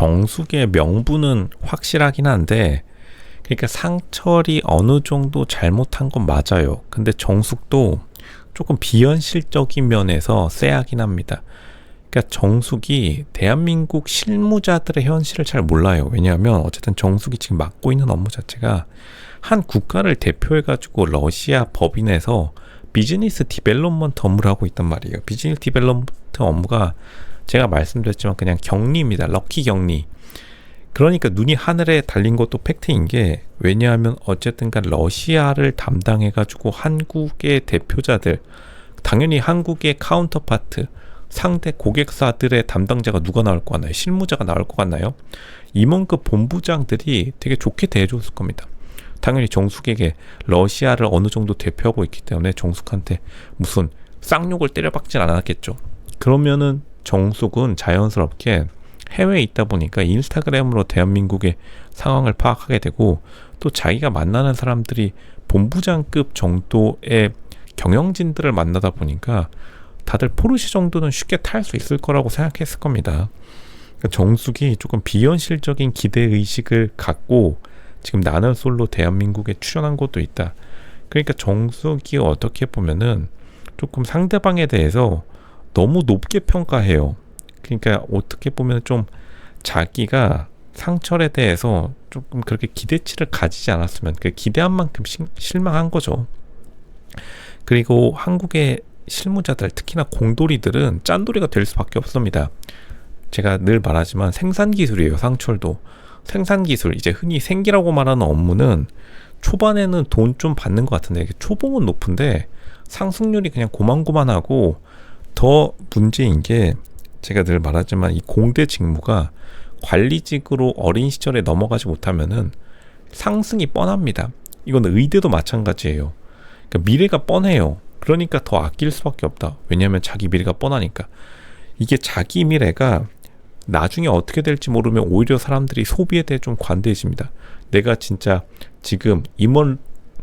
정숙의 명분은 확실하긴 한데 그러니까 상철이 어느 정도 잘못한 건 맞아요. 근데 정숙도 조금 비현실적인 면에서 쎄하긴 합니다. 그러니까 정숙이 대한민국 실무자들의 현실을 잘 몰라요. 왜냐하면 어쨌든 정숙이 지금 맡고 있는 업무 자체가 한 국가를 대표해가지고 러시아 법인에서 비즈니스 디벨롭먼트 업무를 하고 있단 말이에요. 비즈니스 디벨롭먼트 업무가 제가 말씀드렸지만 그냥 격리입니다. 럭키 격리. 그러니까 눈이 하늘에 달린 것도 팩트인 게 왜냐하면 어쨌든 간 러시아를 담당해 가지고 한국의 대표자들 당연히 한국의 카운터파트 상대 고객사들의 담당자가 누가 나올 것 같나요? 실무자가 나올 것 같나요? 임원급 본부장들이 되게 좋게 대해줬을 겁니다. 당연히 정숙에게 러시아를 어느 정도 대표하고 있기 때문에 정숙한테 무슨 쌍욕을 때려박진 않았겠죠. 그러면은 정숙은 자연스럽게 해외에 있다 보니까 인스타그램으로 대한민국의 상황을 파악하게 되고 또 자기가 만나는 사람들이 본부장급 정도의 경영진들을 만나다 보니까 다들 포르쉐 정도는 쉽게 탈 수 있을 거라고 생각했을 겁니다. 그러니까 정숙이 조금 비현실적인 기대 의식을 갖고 지금 나는 솔로 대한민국에 출연한 것도 있다. 그러니까 정숙이 어떻게 보면은 조금 상대방에 대해서 너무 높게 평가해요. 그러니까 어떻게 보면 좀 자기가 상철에 대해서 조금 그렇게 기대치를 가지지 않았으면 그 기대한 만큼 시, 실망한 거죠. 그리고 한국의 실무자들 특히나 공돌이들은 짠돌이가 될 수밖에 없습니다. 제가 늘 말하지만 생산 기술이에요. 상철도 생산 기술 이제 흔히 생기라고 말하는 업무는 초반에는 돈 좀 받는 것 같은데 초봉은 높은데 상승률이 그냥 고만고만하고 더 문제인 게 제가 늘 말하지만 이 공대 직무가 관리직으로 어린 시절에 넘어가지 못하면은 상승이 뻔합니다. 이건 의대도 마찬가지예요. 그러니까 미래가 뻔해요. 그러니까 더 아낄 수밖에 없다. 왜냐하면 자기 미래가 뻔하니까. 이게 자기 미래가 나중에 어떻게 될지 모르면 오히려 사람들이 소비에 대해 좀 관대해집니다. 내가 진짜 지금 임원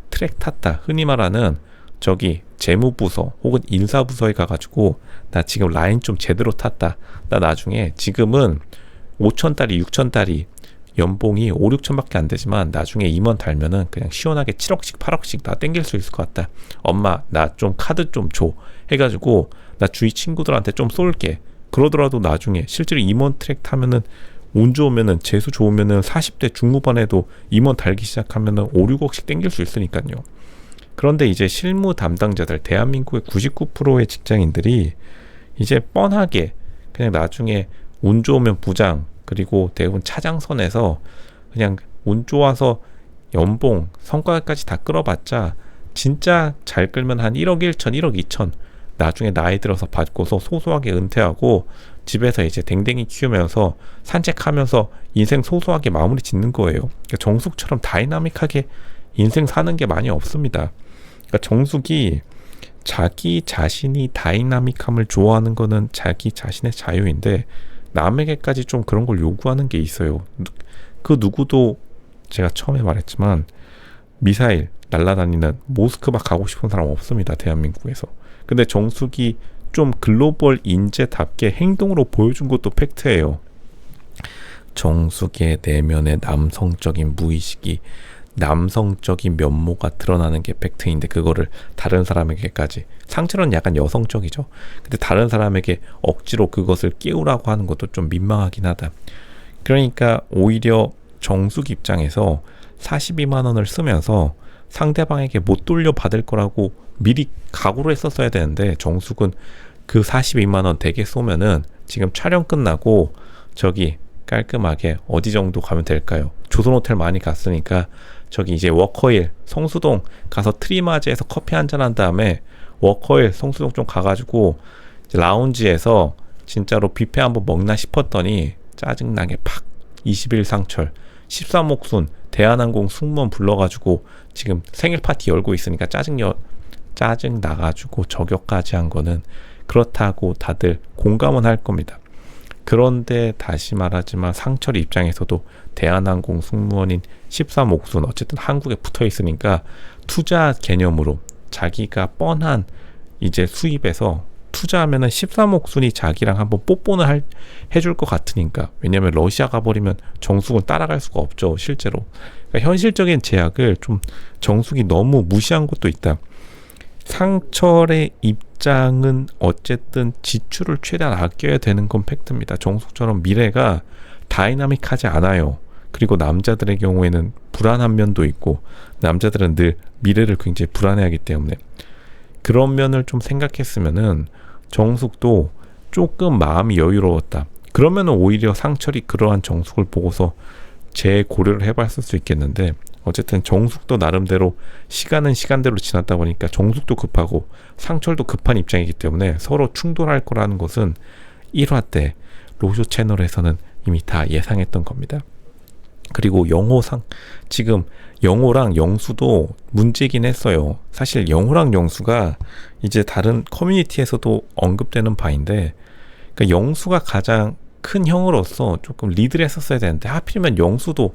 트랙 탔다. 흔히 말하는 저기 재무부서 혹은 인사부서에 가가지고 나 지금 라인 좀 제대로 탔다. 나 나중에 지금은 5천 달이 6천 달이 연봉이 5, 6천밖에 안 되지만 나중에 임원 달면은 그냥 시원하게 7억씩 8억씩 다 땡길 수 있을 것 같다. 엄마 나 좀 카드 좀 줘. 해가지고 나 주위 친구들한테 좀 쏠게. 그러더라도 나중에 실제로 임원 트랙 타면은 운 좋으면은 재수 좋으면은 40대 중후반에도 임원 달기 시작하면은 5, 6억씩 땡길 수 있으니까요. 그런데 이제 실무 담당자들 대한민국의 99%의 직장인들이 이제 뻔하게 그냥 나중에 운 좋으면 부장 그리고 대부분 차장선에서 그냥 운 좋아서 연봉 성과까지 다 끌어봤자 진짜 잘 끌면 한 1억 1천 1억 2천 나중에 나이 들어서 받고서 소소하게 은퇴하고 집에서 이제 댕댕이 키우면서 산책하면서 인생 소소하게 마무리 짓는 거예요. 그러니까 정숙처럼 다이나믹하게 인생 사는 게 많이 없습니다. 그러니까 정숙이 자기 자신이 다이나믹함을 좋아하는 거는 자기 자신의 자유인데 남에게까지 좀 그런 걸 요구하는 게 있어요. 그 누구도 제가 처음에 말했지만 미사일 날라다니는 모스크바 가고 싶은 사람 없습니다. 대한민국에서. 근데 정숙이 좀 글로벌 인재답게 행동으로 보여준 것도 팩트예요. 정숙의 내면의 남성적인 무의식이 남성적인 면모가 드러나는 게 팩트인데 그거를 다른 사람에게까지 상처는 약간 여성적이죠. 근데 다른 사람에게 억지로 그것을 깨우라고 하는 것도 좀 민망하긴 하다. 그러니까 오히려 정숙 입장에서 42만 원을 쓰면서 상대방에게 못 돌려 받을 거라고 미리 각오를 했었어야 되는데 정숙은 그 42만 원 대게 쏘면은 지금 촬영 끝나고 저기 깔끔하게 어디 정도 가면 될까요? 조선 호텔 많이 갔으니까 저기 이제 워커힐 성수동 가서 트리마즈에서 커피 한잔 한 다음에 워커힐 성수동 좀 가가지고 라운지에서 진짜로 뷔페 한번 먹나 싶었더니 짜증나게 팍 20일 상철 13옥순 대한항공 승무원 불러가지고 지금 생일 파티 열고 있으니까 짜증 여, 짜증 나가지고 저격까지 한 거는 그렇다고 다들 공감은 할 겁니다. 그런데 다시 말하지만 상철 입장에서도 대한항공 승무원인 13옥순 어쨌든 한국에 붙어 있으니까 투자 개념으로 자기가 뻔한 이제 수입에서 투자하면은 13억 순이 자기랑 한번 뽀뽀는 할, 해줄 것 같으니까. 왜냐면 러시아 가버리면 정숙은 따라갈 수가 없죠 실제로. 그러니까 현실적인 제약을 좀 정숙이 너무 무시한 것도 있다 상철의 입장은 어쨌든 지출을 최대한 아껴야 되는 건 팩트입니다. 정숙처럼 미래가 다이나믹하지 않아요. 그리고 남자들의 경우에는 불안한 면도 있고 남자들은 늘 미래를 굉장히 불안해하기 때문에. 그런 면을 좀 생각했으면은 정숙도 조금 마음이 여유로웠다. 그러면은 오히려 상철이 그러한 정숙을 보고서 재고려를 해봤을 수 있겠는데 어쨌든 정숙도 나름대로 시간은 시간대로 지났다 보니까 정숙도 급하고 상철도 급한 입장이기 때문에 서로 충돌할 거라는 것은 1화 때 로쇼 채널에서는 이미 다 예상했던 겁니다. 그리고 영호상 지금 영호랑 영수도 문제긴 했어요. 사실 영호랑 영수가 이제 다른 커뮤니티에서도 언급되는 바인데 그러니까 영수가 가장 큰 형으로서 조금 리드를 했었어야 되는데 하필이면 영수도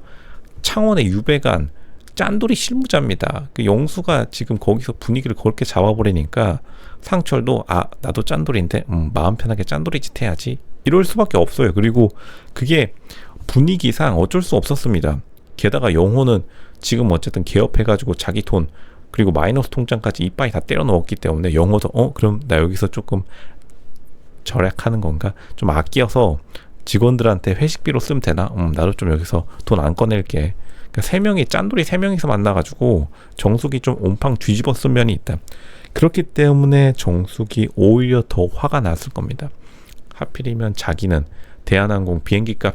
창원의 유배간 짠돌이 실무자입니다. 그 영수가 지금 거기서 분위기를 그렇게 잡아버리니까 상철도 아 나도 짠돌인데 음, 마음 편하게 짠돌이 짓 해야지 이럴 수밖에 없어요. 그리고 그게 분위기상 어쩔 수 없었습니다. 게다가 영호는 지금 어쨌든 개업해가지고 자기 돈 그리고 마이너스 통장까지 이빠이 다 때려 넣었기 때문에 영호도 어 그럼 나 여기서 조금 절약하는 건가 좀 아껴서 직원들한테 회식비로 쓰면 되나 음 나도 좀 여기서 돈 안 꺼낼게 그러니까 세 명이 짠돌이 세 명이서 만나가지고 정숙이 좀 온팡 뒤집어 쓴 면이 있다. 그렇기 때문에 정숙이 오히려 더 화가 났을 겁니다. 하필이면 자기는 대한항공 비행기 값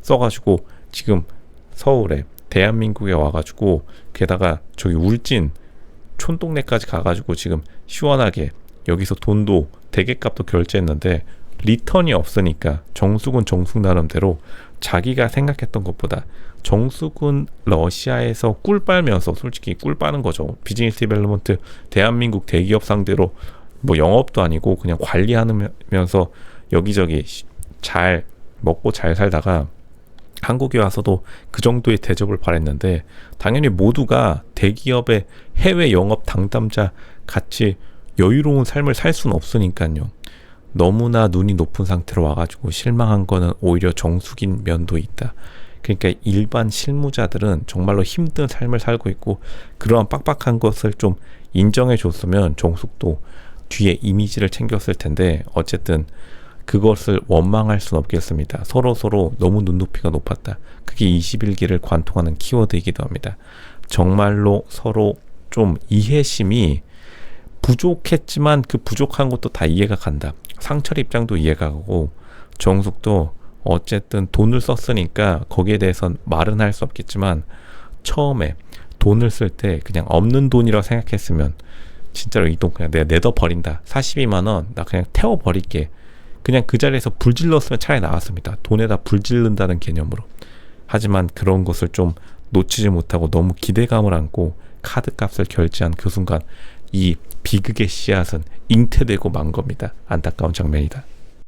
써가지고 지금 서울에 대한민국에 와가지고 게다가 저기 울진 촌동네까지 가가지고 지금 시원하게 여기서 돈도 대게값도 결제했는데 리턴이 없으니까 정숙은 정숙 나름대로 자기가 생각했던 것보다 정숙은 러시아에서 꿀 빨면서 솔직히 꿀 빠는 거죠. 비즈니스 디벨로먼트 대한민국 대기업 상대로 뭐 영업도 아니고 그냥 관리하면서 여기저기 잘 먹고 잘 살다가 한국에 와서도 그 정도의 대접을 바랬는데 당연히 모두가 대기업의 해외 영업 당담자 같이 여유로운 삶을 살 수는 없으니까요. 너무나 눈이 높은 상태로 와가지고 실망한 거는 오히려 정숙인 면도 있다. 그러니까 일반 실무자들은 정말로 힘든 삶을 살고 있고 그러한 빡빡한 것을 좀 인정해 줬으면 정숙도 뒤에 이미지를 챙겼을 텐데 어쨌든 그것을 원망할 수는 없겠습니다. 서로 서로 너무 눈높이가 높았다. 그게 21기를 관통하는 키워드이기도 합니다. 정말로 서로 좀 이해심이 부족했지만 그 부족한 것도 다 이해가 간다. 상철 입장도 이해가 가고 정숙도 어쨌든 돈을 썼으니까 거기에 대해선 말은 할 수 없겠지만 처음에 돈을 쓸 때 그냥 없는 돈이라고 생각했으면 진짜로 이 돈 그냥 내가 내다 버린다. 42만 원 나 그냥 태워 버릴게. 그냥 그 자리에서 불 질렀으면 차라리 나왔습니다. 돈에다 불 질른다는 개념으로. 하지만 그런 것을 좀 놓치지 못하고 너무 기대감을 안고 카드 값을 결제한 그 순간 이 비극의 씨앗은 잉태되고 만 겁니다. 안타까운 장면이다.